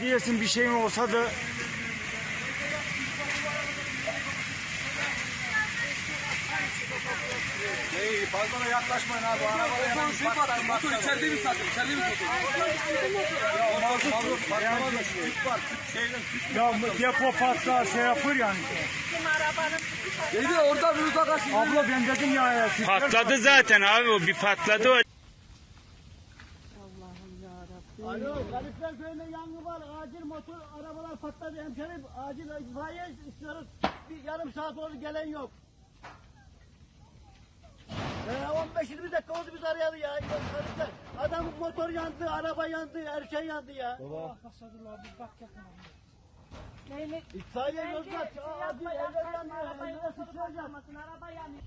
Diyesin bir şeyin olsa da Hey fazla da yaklaşmayın abi. Arabaya hemen patlar Motor içeride mi satın? İçeride mi motor? Ya mazot mazot patlamaz tüp var. Tüp şeyden tüp. ya depo patlar şey yapar yani. Neydi oradan bir uzaklaşın. Abla ben dedim ya. Patladı zaten abi o bir patladı o. Alo, Garipler köyünde yangın var. Acil motor, arabalar patladı. Hemşerim, acil itfaiye istiyoruz. Bir yarım saat oldu gelen yok. Ee, 15-20 dakika oldu biz arayalı ya. Garipler. Adamın motor yandı, araba yandı, her şey yandı ya. Baba. İtfaiye yolda. Acil evler yanıyor. Evlere sıçrayacak. Araba yanıyor.